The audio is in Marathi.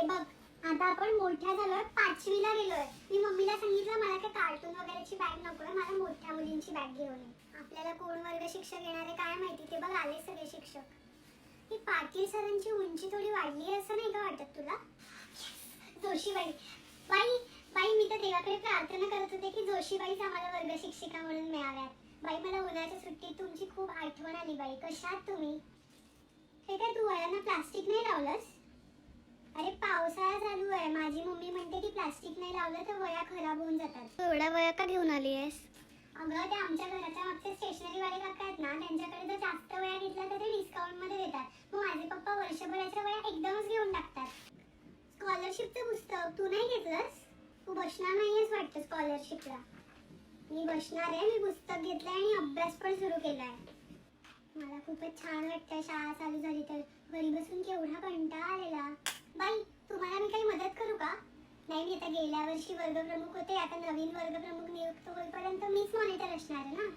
हे बघ आता आपण मोठ्या झालोय पाचवीला गेलोय. मी मम्मीला सांगितलं मला काय कार्टून वगैरेची बॅग नकोय मला मोठ्या मुलींची बॅग घेऊन ये. आपल्याला कोण वर्ग शिक्षक येणारे काय माहिती? ते बघ आले सगळे शिक्षक. ही पाटील सरांची उंची थोडी वाढली आहे असं नाही का वाटत तुला? जोशीबाई. बाई बाई मी तर देवाकडे प्रार्थना करत होते की जोशीबाईच आम्हाला वर्ग शिक्षिका म्हणून मिळाव्यात. बाई मला उन्हाळ्याच्या सुट्टीत तुमची खूप आठवण आली बाई. कशात तुम्ही? हे काय तू वयानं प्लास्टिक नाही लावलंस? अरे पावसाळा चालू आहे. माझी मम्मी म्हणते की प्लास्टिक नाही लावलं तर वया खराब होऊन जातात. तू एवढ्या वया का घेऊन आली आहेस अगं ते आमच्या घराच्या मागचे स्टेशनरी वाले काका आहेत ना त्यांच्याकडे जर जास्त वया घेतल्या तर ते डिस्काउंटमध्ये देतात. मग माझे पप्पा वर्षभराच्या वया एकदमच घेऊन टाकतात. स्कॉलरशिपचं पुस्तक. तू नाही घेतलंस? तू बसणार नाहीयेस वाटतं स्कॉलरशिपला मी बसणार आहे मी पुस्तक घेतलंय आणि अभ्यास पण सुरू केलाय. मला खूपच छान वाटतं शाळा चालू झाली तर घरी बसून केवढा कंटाळा आलेला बाई तुम्हाला मी काही मदत करू का गेल्या वर्षी वर्गप्रमुख होते आता नवीन वर्गप्रमुख नियुक्त होईपर्यंत मीच मॉनिटर असणार आहे ना?